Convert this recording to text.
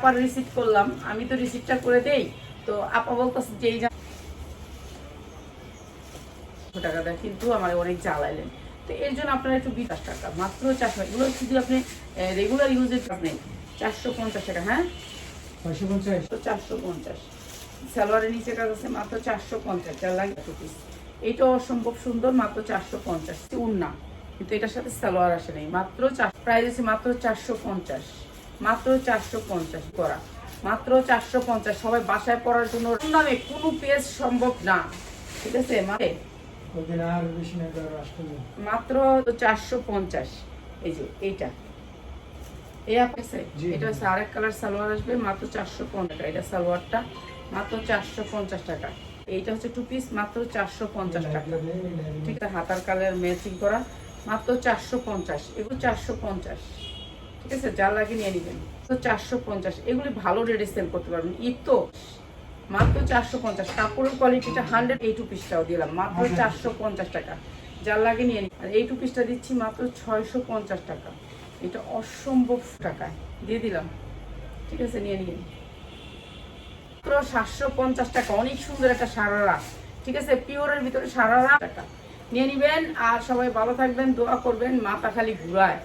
আপার receive করলাম আমি তো রিসিভটা করে দেই। তো আপা বলতেছে যে এই যা- টাকা দেয় কিন্তু আমার অনেক জ্বালাইলেন। তো এর জন্য আপনারা একটু বিকাশ টাকা মাত্র চারশো এগুলো যদি আপনি রেগুলার ইউজের আপনি চারশো পঞ্চাশ টাকা হ্যাঁ? ছয়শো পঞ্চাশ। তো চারশো পঞ্চাশ। সালোয়ারের নিচে কাজ আছে মাত্র চারশো পঞ্চাশ চার লাগে টু পিস এইটা অসম্ভব সুন্দর মাত্র চারশো পঞ্চাশ। উন্না কিন্তু এটার সাথে সালোয়ার আসে নাই। মাত্র চার প্রাইস আছে মাত্র চারশো পঞ্চাশ। মাত্র চারশো পঞ্চাশ করা। মাত্র চারশো পঞ্চাশ। সবাই বাসায় পড়ার জন্য দামে কোনো পেজ সম্ভব না। ঠিক আছে মানে মাত্র চারশো পঞ্চাশ। এই যে এইটা। এই আছে। এটা হচ্ছে আরেক কালার সালোয়ার আসবে মাত্র চারশো পঞ্চাশ টাকা। এটা সালোয়ারটা মাত্র চারশো পঞ্চাশ টাকা। এইটা হচ্ছে টু পিস মাত্র চারশো পঞ্চাশ টাকা। ঠিক আছে হাতার কালার ম্যাচিং করা। মাত্র চারশো পঞ্চাশ। এগুলো চারশো পঞ্চাশ। ঠিক আছে যা লাগে নিয়ে নেবেন। তো চারশো পঞ্চাশ এগুলি ভালো রেটে সেল করতে পারবেন। ঈদ তো মাত্র চারশো পঞ্চাশ কাপড়ের কোয়ালিটিটা হান্ড্রেড এই টু পিসটাও দিলাম। মাত্র চারশো পঞ্চাশ টাকা। যার লাগে নিয়ে নিন আর এই টু পিসটা দিচ্ছি মাত্র ছয়শো পঞ্চাশ টাকা। এটা অসম্ভব টাকায়। দিয়ে দিলাম। ঠিক আছে নিয়ে নিন। মাত্র সাতশো পঞ্চাশ টাকা। অনেক সুন্দর একটা সারারা। ঠিক আছে পিওরের ভিতরে সারারা টাকা। নিয়ে নিবেন। আর সবাই ভালো থাকবেন দোয়া করবেন। মাথা খালি ঘুরায়।